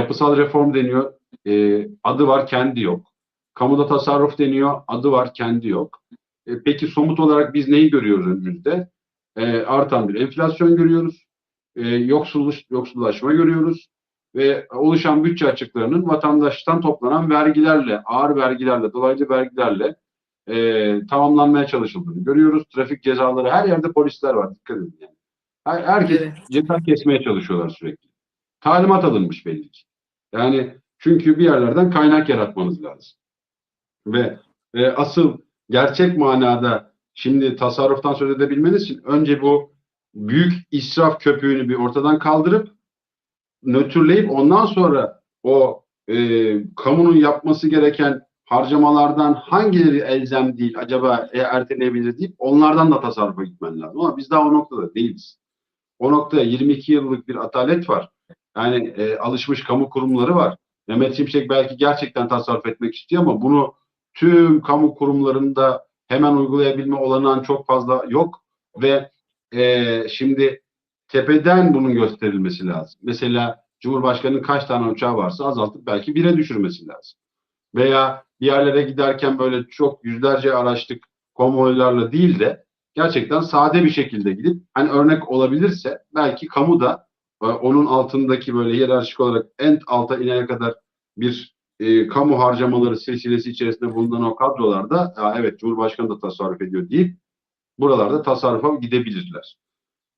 yapısal reform deniyor. E, adı var, kendi yok. Kamuda tasarruf deniyor. Adı var, kendi yok. E, peki somut olarak biz neyi görüyoruz önümüzde? E, artan bir enflasyon görüyoruz. E, yoksulluş, yoksullaşma görüyoruz. Ve oluşan bütçe açıklarının vatandaştan toplanan vergilerle, ağır vergilerle, dolaylı vergilerle e, tamamlanmaya çalışıldığını görüyoruz. Trafik cezaları, her yerde polisler var. Dikkat edin yani. Her, herkes Evet. ceza kesmeye çalışıyorlar sürekli. Talimat alınmış belli ki. Yani çünkü bir yerlerden kaynak yaratmanız lazım. Ve e, asıl gerçek manada şimdi tasarruftan söz edebilmeniz için önce bu büyük israf köpüğünü bir ortadan kaldırıp nötrleyip ondan sonra o e, kamunun yapması gereken harcamalardan hangileri elzem değil acaba e, erteleyebilir deyip onlardan da tasarrufa gitmen lazım. Ama biz daha o noktada değiliz. O noktada 22 yıllık bir atalet var. Yani e, alışmış kamu kurumları var. Mehmet Şimşek belki gerçekten tasarruf etmek istiyor ama bunu tüm kamu kurumlarında hemen uygulayabilme olanağın çok fazla yok ve e, şimdi tepeden bunun gösterilmesi lazım. Mesela Cumhurbaşkanı'nın kaç tane uçağı varsa azaltıp belki bire düşürmesi lazım. Veya bir yerlere giderken böyle çok yüzlerce araçlık konvoylarla değil de gerçekten sade bir şekilde gidip hani örnek olabilirse belki kamu da onun altındaki böyle hiyerarşik olarak en alta inene kadar bir e, kamu harcamaları silsilesi içerisinde bulunan o kadrolarda "Ya evet Cumhurbaşkanı da tasarruf ediyor deyip buralarda tasarrufa gidebilirler.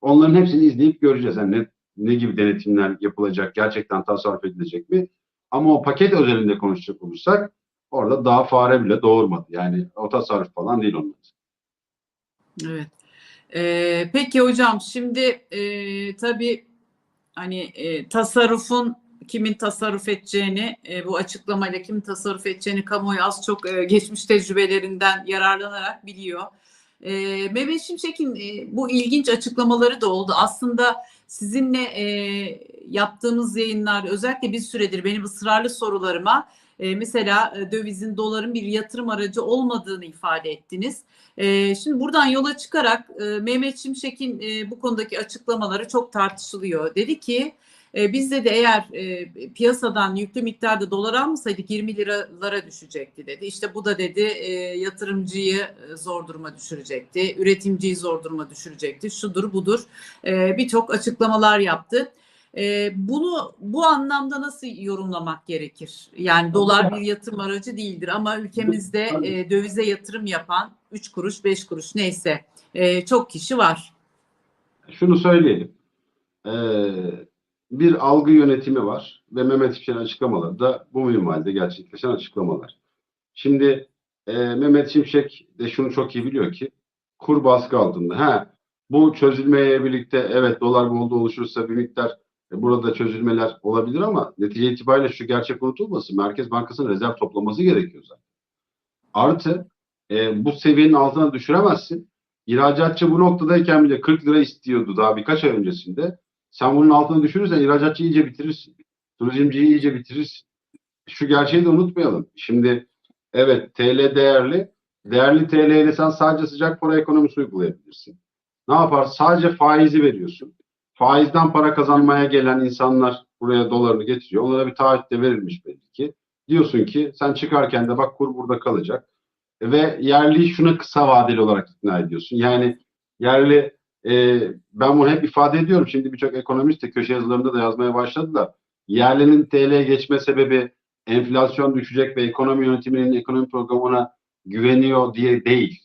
Onların hepsini izleyip göreceğiz. Yani ne, ne gibi denetimler yapılacak, gerçekten tasarruf edilecek mi? Ama o paket özelinde konuşacak olursak orada daha fare bile doğurmadı. Yani o tasarruf falan değil onlar. Evet. Ee, peki hocam şimdi e, tabii hani e, tasarrufun kimin tasarruf edeceğini e, bu açıklamayla kimin tasarruf edeceğini kamuoyu az çok e, geçmiş tecrübelerinden yararlanarak biliyor. E, Mehmet Şimşek'in e, bu ilginç açıklamaları da oldu. Aslında sizinle e, yaptığımız yayınlar özellikle bir süredir benim ısrarlı sorularıma e, mesela e, dövizin doların bir yatırım aracı olmadığını ifade ettiniz. E, şimdi buradan yola çıkarak e, Mehmet Şimşek'in e, bu konudaki açıklamaları çok tartışılıyor. Dedi ki bizde de eğer piyasadan yüklü miktarda dolar almasaydık 20 liralara düşecekti dedi. İşte bu da dedi yatırımcıyı zor duruma düşürecekti, üretimciyi zor duruma düşürecekti. Şudur budur e, birçok açıklamalar yaptı. E, bunu bu anlamda nasıl yorumlamak gerekir? Yani dolar bir yatırım aracı değildir ama ülkemizde e, dövize yatırım yapan 3 kuruş 5 kuruş neyse e, çok kişi var. Şunu söyleyelim. Ee, bir algı yönetimi var ve Mehmet Şimşek'in açıklamaları da bu minvalde gerçekleşen açıklamalar. Şimdi e, Mehmet Şimşek de şunu çok iyi biliyor ki kur baskı altında. Ha, bu çözülmeye birlikte evet dolar bolda oluşursa bir miktar burada çözülmeler olabilir ama netice itibariyle şu gerçek unutulmasın. Merkez Bankası'nın rezerv toplaması gerekiyor zaten. Artı e, bu seviyenin altına düşüremezsin. İhracatçı bu noktadayken bile 40 lira istiyordu daha birkaç ay öncesinde. Sen bunun altına düşürürsen ihracatçıyı iyice bitirirsin. Turizmciyi iyice bitirirsin. Şu gerçeği de unutmayalım. Şimdi evet TL değerli. Değerli TL ile sen sadece sıcak para ekonomisi uygulayabilirsin. Ne yapar? Sadece faizi veriyorsun. Faizden para kazanmaya gelen insanlar buraya dolarını getiriyor. Onlara bir taahhüt de verilmiş belli ki. Diyorsun ki sen çıkarken de bak kur burada kalacak. Ve yerli şuna kısa vadeli olarak ikna ediyorsun. Yani yerli e, ben bunu hep ifade ediyorum. Şimdi birçok ekonomist de köşe yazılarında da yazmaya başladı da yerlinin TL geçme sebebi enflasyon düşecek ve ekonomi yönetiminin ekonomi programına güveniyor diye değil.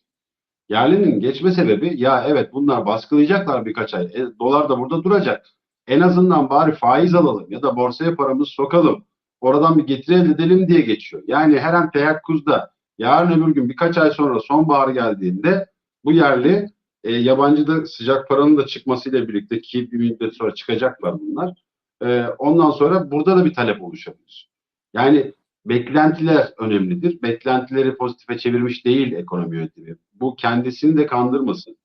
Yerlinin geçme sebebi ya evet bunlar baskılayacaklar birkaç ay. E, dolar da burada duracak. En azından bari faiz alalım ya da borsaya paramızı sokalım. Oradan bir getiri elde edelim diye geçiyor. Yani her an teyakkuzda yarın öbür gün birkaç ay sonra sonbahar geldiğinde bu yerli e, yabancı da sıcak paranın da çıkmasıyla birlikte ki bir müddet sonra çıkacaklar bunlar. E, ondan sonra burada da bir talep oluşabilir. Yani beklentiler önemlidir. Beklentileri pozitife çevirmiş değil ekonomi yönetimi. Bu kendisini de kandırmasın.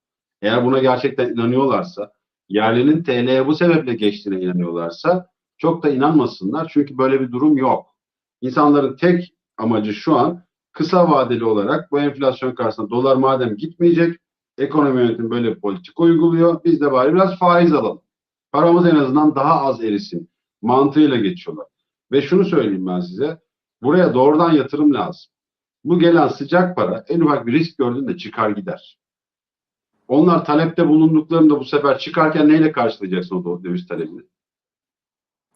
Eğer buna gerçekten inanıyorlarsa, yerlinin TL'ye bu sebeple geçtiğine inanıyorlarsa çok da inanmasınlar. Çünkü böyle bir durum yok. İnsanların tek amacı şu an kısa vadeli olarak bu enflasyon karşısında dolar madem gitmeyecek, ekonomi yönetimi böyle bir politik uyguluyor. Biz de bari biraz faiz alalım. Paramız en azından daha az erisin mantığıyla geçiyorlar. Ve şunu söyleyeyim ben size. Buraya doğrudan yatırım lazım. Bu gelen sıcak para en ufak bir risk gördüğünde çıkar gider. Onlar talepte bulunduklarında bu sefer çıkarken neyle karşılayacaksın o döviz talebini?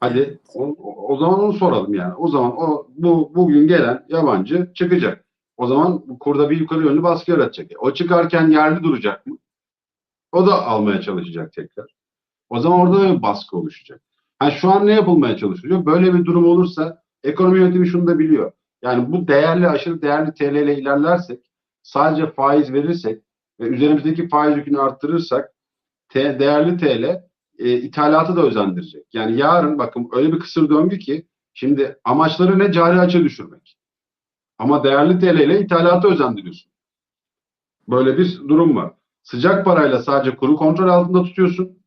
Hadi o, o- zaman onu soralım yani. O zaman o bu bugün gelen yabancı çıkacak. O zaman kurda bir yukarı yönlü baskı yaratacak. O çıkarken yerli duracak mı? O da almaya çalışacak tekrar. O zaman orada da bir baskı oluşacak. Ha, şu an ne yapılmaya çalışılıyor? Böyle bir durum olursa ekonomi yönetimi şunu da biliyor. Yani bu değerli aşırı değerli TL ile ilerlersek sadece faiz verirsek ve üzerimizdeki faiz yükünü arttırırsak te- değerli TL e, ithalatı da özendirecek. Yani yarın bakın öyle bir kısır döngü ki şimdi amaçları ne? Cari açığı düşürmek. Ama değerli TL ile ithalatı özendiriyorsun. Böyle bir durum var. Sıcak parayla sadece kuru kontrol altında tutuyorsun.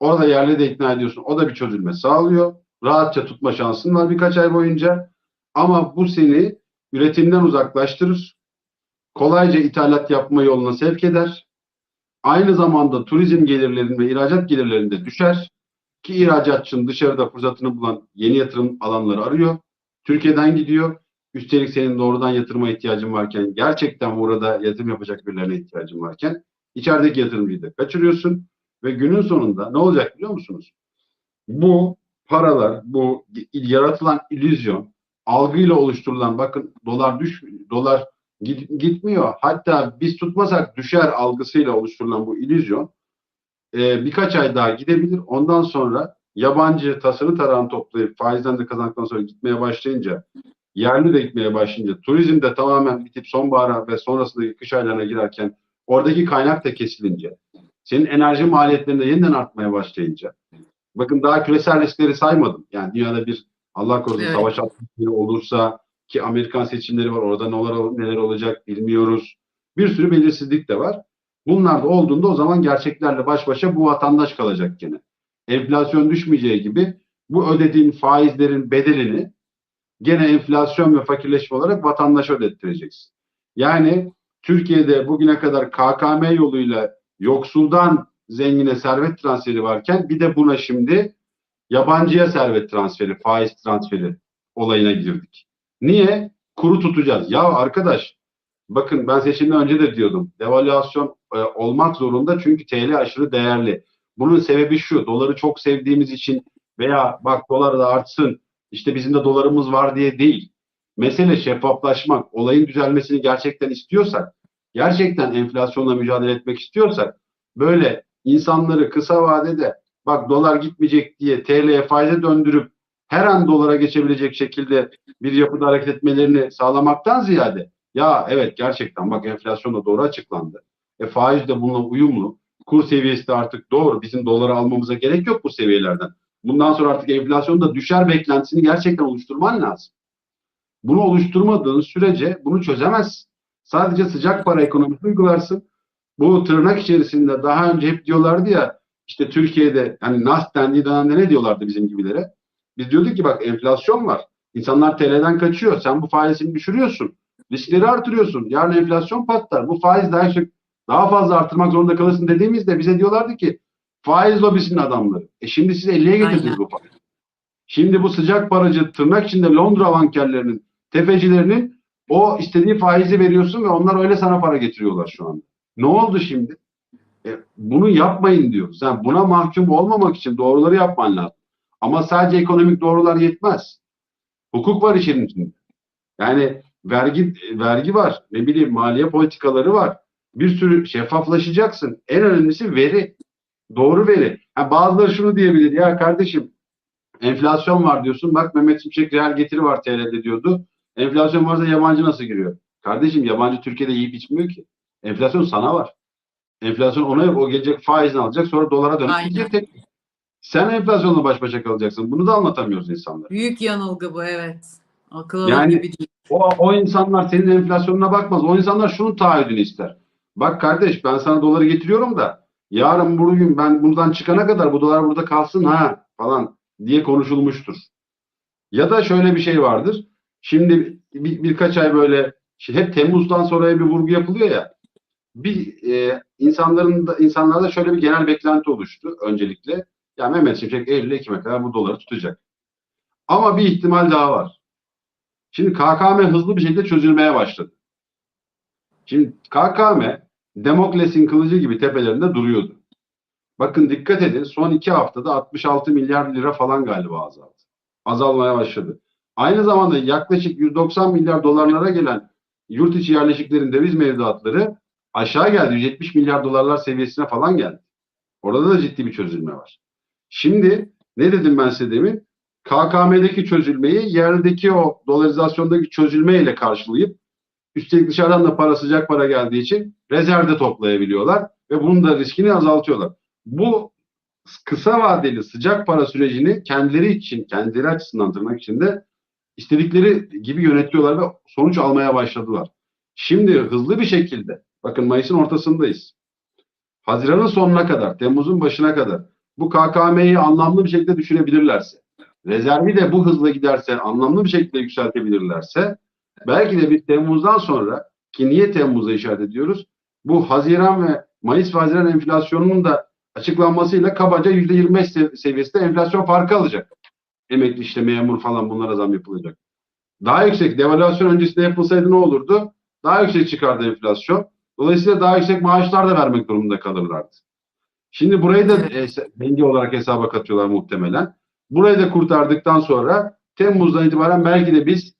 Orada yerli de ikna ediyorsun. O da bir çözülme sağlıyor. Rahatça tutma şansın var birkaç ay boyunca. Ama bu seni üretimden uzaklaştırır. Kolayca ithalat yapma yoluna sevk eder. Aynı zamanda turizm gelirlerinin ve ihracat gelirlerinde düşer. Ki ihracatçının dışarıda fırsatını bulan yeni yatırım alanları arıyor. Türkiye'den gidiyor. Üstelik senin doğrudan yatırıma ihtiyacın varken, gerçekten burada yatırım yapacak birilerine ihtiyacın varken içerideki yatırımcıyı da kaçırıyorsun. Ve günün sonunda ne olacak biliyor musunuz? Bu paralar, bu yaratılan illüzyon, algıyla oluşturulan bakın dolar düş dolar git- gitmiyor. Hatta biz tutmasak düşer algısıyla oluşturulan bu illüzyon e, birkaç ay daha gidebilir. Ondan sonra yabancı tasarı tarağını toplayıp faizden de kazandıktan sonra gitmeye başlayınca yerli de gitmeye başlayınca turizm de tamamen bitip sonbahara ve sonrasındaki kış aylarına girerken oradaki kaynak da kesilince senin enerji maliyetlerinde yeniden artmaya başlayınca bakın daha küresel riskleri saymadım. Yani dünyada bir Allah korusun Evet. savaş atmosferi olursa ki Amerikan seçimleri var orada neler, neler olacak bilmiyoruz. Bir sürü belirsizlik de var. Bunlar da olduğunda o zaman gerçeklerle baş başa bu vatandaş kalacak gene. Enflasyon düşmeyeceği gibi bu ödediğin faizlerin bedelini gene enflasyon ve fakirleşme olarak vatandaşa ödettireceksin. Yani Türkiye'de bugüne kadar KKM yoluyla yoksuldan zengine servet transferi varken bir de buna şimdi yabancıya servet transferi, faiz transferi olayına girdik. Niye? Kuru tutacağız. Ya arkadaş bakın ben seçimden önce de diyordum. Devalüasyon e, olmak zorunda çünkü TL aşırı değerli. Bunun sebebi şu. Doları çok sevdiğimiz için veya bak dolar da artsın işte bizim de dolarımız var diye değil. Mesele şeffaflaşmak, olayın düzelmesini gerçekten istiyorsak, gerçekten enflasyonla mücadele etmek istiyorsak, böyle insanları kısa vadede bak dolar gitmeyecek diye TL'ye faize döndürüp her an dolara geçebilecek şekilde bir yapıda hareket etmelerini sağlamaktan ziyade ya evet gerçekten bak enflasyon da doğru açıklandı. E faiz de bununla uyumlu. Kur seviyesi de artık doğru. Bizim doları almamıza gerek yok bu seviyelerden. Bundan sonra artık enflasyon da düşer beklentisini gerçekten oluşturman lazım. Bunu oluşturmadığın sürece bunu çözemezsin. Sadece sıcak para ekonomisi uygularsın. Bu tırnak içerisinde daha önce hep diyorlardı ya işte Türkiye'de hani NAS dendiği dönemde ne diyorlardı bizim gibilere? Biz diyorduk ki bak enflasyon var. İnsanlar TL'den kaçıyor. Sen bu faizini düşürüyorsun. Riskleri artırıyorsun. Yarın enflasyon patlar. Bu faiz daha çok daha fazla artırmak zorunda kalırsın dediğimizde bize diyorlardı ki faiz lobisinin adamları. E şimdi siz 50'ye getirdiniz bu faiz. Şimdi bu sıcak paracı tırnak içinde Londra bankerlerinin, tefecilerinin o istediği faizi veriyorsun ve onlar öyle sana para getiriyorlar şu anda. Ne oldu şimdi? E, bunu yapmayın diyoruz. Yani buna mahkum olmamak için doğruları yapman lazım. Ama sadece ekonomik doğrular yetmez. Hukuk var işin içinde. Yani vergi vergi var. Ne bileyim maliye politikaları var. Bir sürü şeffaflaşacaksın. En önemlisi veri. Doğru veri. Ha, bazıları şunu diyebilir. Ya kardeşim enflasyon var diyorsun. Bak Mehmet Şimşek reel getiri var TL'de diyordu. Enflasyon varsa yabancı nasıl giriyor? Kardeşim yabancı Türkiye'de yiyip içmiyor ki. Enflasyon sana var. Enflasyon ona yok. O gelecek faizini alacak sonra dolara gidecek tek. Sen enflasyonla baş başa kalacaksın. Bunu da anlatamıyoruz insanlara. Büyük yanılgı bu evet. Akıl Yani- gibi değil. O, o insanlar senin enflasyonuna bakmaz. O insanlar şunun taahhüdünü ister. Bak kardeş ben sana doları getiriyorum da yarın bugün ben buradan çıkana kadar bu dolar burada kalsın ha falan diye konuşulmuştur. Ya da şöyle bir şey vardır. Şimdi bir, birkaç ay böyle hep Temmuz'dan sonra bir vurgu yapılıyor ya. Bir e, insanların da, insanlarda şöyle bir genel beklenti oluştu öncelikle. Ya Mehmet Şimşek Eylül Ekim'e kadar bu doları tutacak. Ama bir ihtimal daha var. Şimdi KKM hızlı bir şekilde çözülmeye başladı. Şimdi KKM Demokles'in kılıcı gibi tepelerinde duruyordu. Bakın dikkat edin son iki haftada 66 milyar lira falan galiba azaldı. Azalmaya başladı. Aynı zamanda yaklaşık 190 milyar dolarlara gelen yurt içi yerleşiklerin döviz mevduatları aşağı geldi. 170 milyar dolarlar seviyesine falan geldi. Orada da ciddi bir çözülme var. Şimdi ne dedim ben size demin? KKM'deki çözülmeyi yerdeki o dolarizasyondaki çözülmeyle karşılayıp üstelik dışarıdan da para sıcak para geldiği için rezervde toplayabiliyorlar ve bunun da riskini azaltıyorlar. Bu kısa vadeli sıcak para sürecini kendileri için, kendileri açısından tırnak içinde istedikleri gibi yönetiyorlar ve sonuç almaya başladılar. Şimdi hızlı bir şekilde, bakın Mayıs'ın ortasındayız. Haziran'ın sonuna kadar, Temmuz'un başına kadar bu KKM'yi anlamlı bir şekilde düşürebilirlerse, rezervi de bu hızla giderse, anlamlı bir şekilde yükseltebilirlerse, belki de biz Temmuz'dan sonra, ki niye Temmuz'a işaret ediyoruz? Bu Haziran ve Mayıs ve Haziran enflasyonunun da açıklanmasıyla kabaca %25 sev- seviyesinde enflasyon farkı alacak. Emekli işte memur falan bunlara zam yapılacak. Daha yüksek devalüasyon öncesinde yapılsaydı ne olurdu? Daha yüksek çıkardı enflasyon. Dolayısıyla daha yüksek maaşlar da vermek durumunda kalırlardı. Şimdi burayı da denge olarak hesaba katıyorlar muhtemelen. Burayı da kurtardıktan sonra Temmuz'dan itibaren belki de biz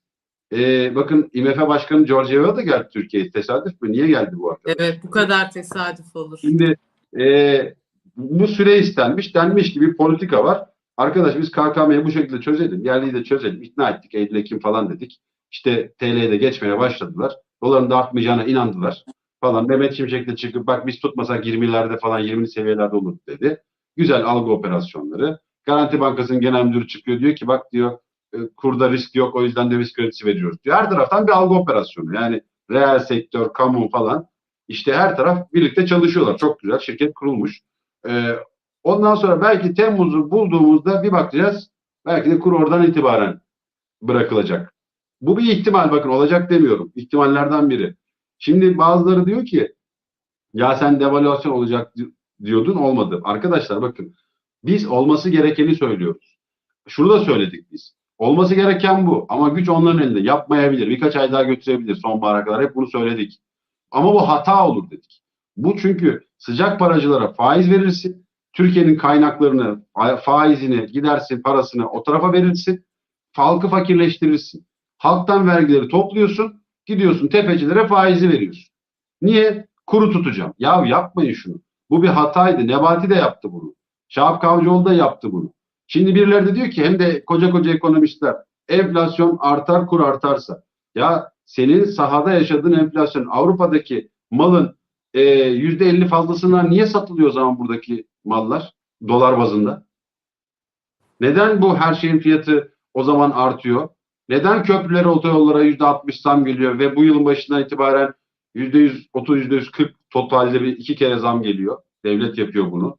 e, bakın IMF Başkanı Georgieva da geldi Türkiye'ye. Tesadüf mü? Niye geldi bu arkadaş? Evet bu kadar tesadüf olur. Şimdi e, bu süre istenmiş, denmiş gibi politika var. Arkadaş biz KKM'yi bu şekilde çözelim, yerliyi de çözelim. İkna ettik, Eylül Ekim falan dedik. İşte TL'ye de geçmeye başladılar. Doların da artmayacağına inandılar falan. Mehmet Şimşek de çıkıp bak biz tutmasak 20'lerde falan 20'li seviyelerde olur dedi. Güzel algı operasyonları. Garanti Bankası'nın genel müdürü çıkıyor diyor ki bak diyor e, kurda risk yok o yüzden döviz kredisi veriyoruz diyor. Her taraftan bir algı operasyonu. Yani reel sektör, kamu falan işte her taraf birlikte çalışıyorlar. Çok güzel. Şirket kurulmuş. Ee, ondan sonra belki Temmuz'u bulduğumuzda bir bakacağız. Belki de kur oradan itibaren bırakılacak. Bu bir ihtimal bakın olacak demiyorum. İhtimallerden biri. Şimdi bazıları diyor ki ya sen devalüasyon olacak di- diyordun olmadı. Arkadaşlar bakın biz olması gerekeni söylüyoruz. Şunu da söyledik biz. Olması gereken bu. Ama güç onların elinde. Yapmayabilir. Birkaç ay daha götürebilir sonbahara kadar. Hep bunu söyledik. Ama bu hata olur dedik. Bu çünkü sıcak paracılara faiz verirsin. Türkiye'nin kaynaklarını, fa- faizini, gidersin, parasını o tarafa verirsin. Halkı fakirleştirirsin. Halktan vergileri topluyorsun. Gidiyorsun tefecilere faizi veriyorsun. Niye? Kuru tutacağım. Ya yapmayın şunu. Bu bir hataydı. Nebati de yaptı bunu. Şahap Kavcıoğlu da yaptı bunu. Şimdi birileri de diyor ki hem de koca koca ekonomistler enflasyon artar kur artarsa. Ya senin sahada yaşadığın enflasyon Avrupa'daki malın e, yüzde elli fazlasından niye satılıyor o zaman buradaki mallar dolar bazında? Neden bu her şeyin fiyatı o zaman artıyor? Neden köprülere, otoyollara yüzde altmış zam geliyor ve bu yılın başından itibaren yüzde yüz otuz, yüzde yüz kırk totalde bir iki kere zam geliyor. Devlet yapıyor bunu.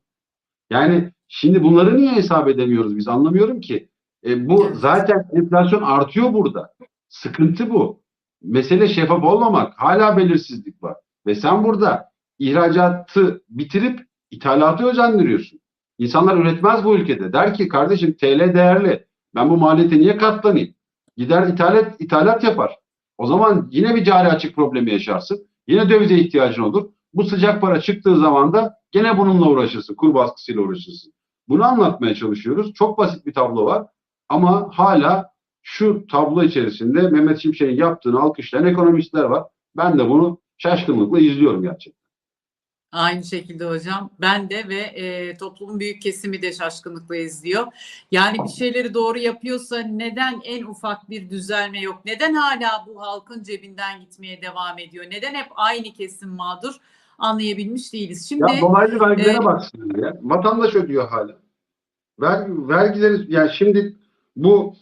Yani şimdi bunları niye hesap edemiyoruz biz anlamıyorum ki. E, bu zaten enflasyon artıyor burada. Sıkıntı bu. Mesele şeffaf olmamak. Hala belirsizlik var. Ve sen burada ihracatı bitirip ithalatı özendiriyorsun. İnsanlar üretmez bu ülkede. Der ki kardeşim TL değerli. Ben bu maliyete niye katlanayım? Gider ithalat, ithalat yapar. O zaman yine bir cari açık problemi yaşarsın. Yine dövize ihtiyacın olur. Bu sıcak para çıktığı zaman da gene bununla uğraşırsın. Kur baskısıyla uğraşırsın. Bunu anlatmaya çalışıyoruz. Çok basit bir tablo var. Ama hala şu tablo içerisinde Mehmet Şimşek'in yaptığını alkışlayan ekonomistler var. Ben de bunu şaşkınlıkla izliyorum gerçekten. Aynı şekilde hocam. Ben de ve e, toplumun büyük kesimi de şaşkınlıkla izliyor. Yani bir şeyleri doğru yapıyorsa neden en ufak bir düzelme yok? Neden hala bu halkın cebinden gitmeye devam ediyor? Neden hep aynı kesim mağdur? Anlayabilmiş değiliz. Şimdi Ya dolaylı vergilere e, baksın ya. Vatandaş ödüyor hala. Ver, vergileri yani şimdi bu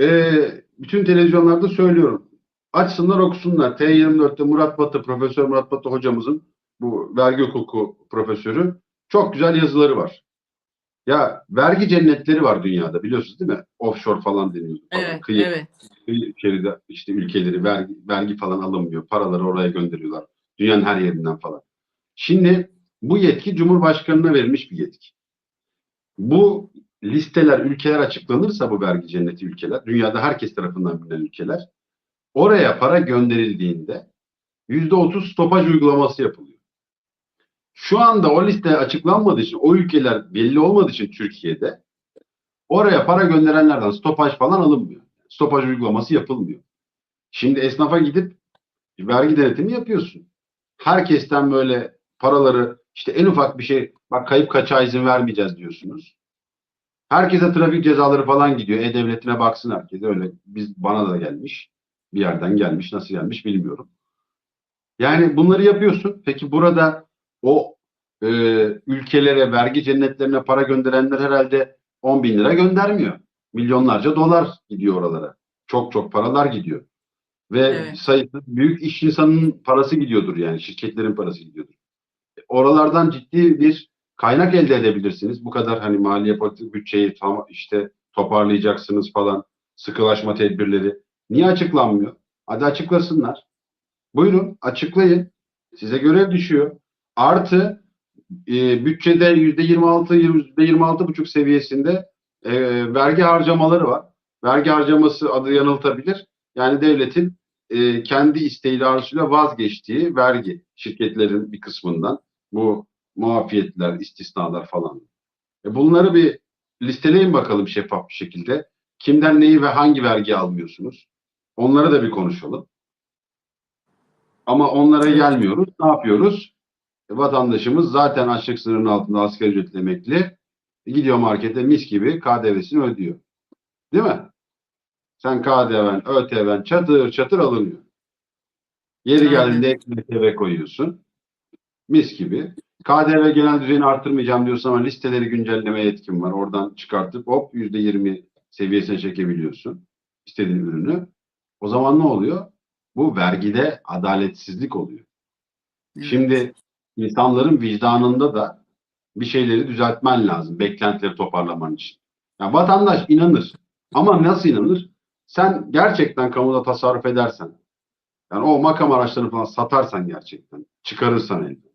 e, bütün televizyonlarda söylüyorum. Açsınlar okusunlar. T24'te Murat Batı, Profesör Murat Batı hocamızın bu vergi hukuku profesörü çok güzel yazıları var. Ya vergi cennetleri var dünyada biliyorsunuz değil mi? Offshore falan deniyor. Evet, Kıyı, evet. kıyı şeridi işte ülkeleri vergi, vergi falan alınmıyor. Paraları oraya gönderiyorlar. Dünyanın her yerinden falan. Şimdi bu yetki Cumhurbaşkanı'na verilmiş bir yetki. Bu listeler, ülkeler açıklanırsa bu vergi cenneti ülkeler, dünyada herkes tarafından bilinen ülkeler, oraya para gönderildiğinde %30 stopaj uygulaması yapılıyor. Şu anda o liste açıklanmadığı için, o ülkeler belli olmadığı için Türkiye'de oraya para gönderenlerden stopaj falan alınmıyor. Stopaj uygulaması yapılmıyor. Şimdi esnafa gidip vergi denetimi yapıyorsun. Herkesten böyle paraları işte en ufak bir şey bak kayıp kaçağa izin vermeyeceğiz diyorsunuz. Herkese trafik cezaları falan gidiyor. E-Devleti'ne baksın herkes. Öyle biz bana da gelmiş. Bir yerden gelmiş. Nasıl gelmiş bilmiyorum. Yani bunları yapıyorsun. Peki burada o e, ülkelere, vergi cennetlerine para gönderenler herhalde 10 bin lira göndermiyor. Milyonlarca dolar gidiyor oralara. Çok çok paralar gidiyor. Ve Evet. sayısı büyük iş insanının parası gidiyordur yani. Şirketlerin parası gidiyordur. Oralardan ciddi bir kaynak elde edebilirsiniz. Bu kadar hani maliye politik bütçeyi tam işte toparlayacaksınız falan. Sıkılaşma tedbirleri. Niye açıklanmıyor? Hadi açıklasınlar. Buyurun açıklayın. Size görev düşüyor. Artı e, bütçede yüzde 26, yüzde 26 buçuk seviyesinde e, vergi harcamaları var. Vergi harcaması adı yanıltabilir. Yani devletin e, kendi isteğiyle arzusuyla vazgeçtiği vergi şirketlerin bir kısmından bu muafiyetler, istisnalar falan. E, bunları bir listeleyin bakalım şeffaf bir şekilde. Kimden neyi ve hangi vergi almıyorsunuz? Onları da bir konuşalım. Ama onlara gelmiyoruz. Ne yapıyoruz? Vatandaşımız zaten açlık sınırının altında asgari ücretli emekli. Gidiyor markete mis gibi KDV'sini ödüyor. Değil mi? Sen KDV'n, ÖTV'n çatır çatır alınıyor. Yeri geldiğinde ekmek eve koyuyorsun. Mis gibi. KDV genel düzeyini arttırmayacağım diyorsun ama listeleri güncelleme yetkin var. Oradan çıkartıp hop %20 seviyesine çekebiliyorsun. istediğin ürünü. O zaman ne oluyor? Bu vergide adaletsizlik oluyor. Evet. Şimdi insanların vicdanında da bir şeyleri düzeltmen lazım. Beklentileri toparlaman için. Ya vatandaş inanır. Ama nasıl inanır? Sen gerçekten kamuda tasarruf edersen, yani o makam araçlarını falan satarsan gerçekten, çıkarırsan elden.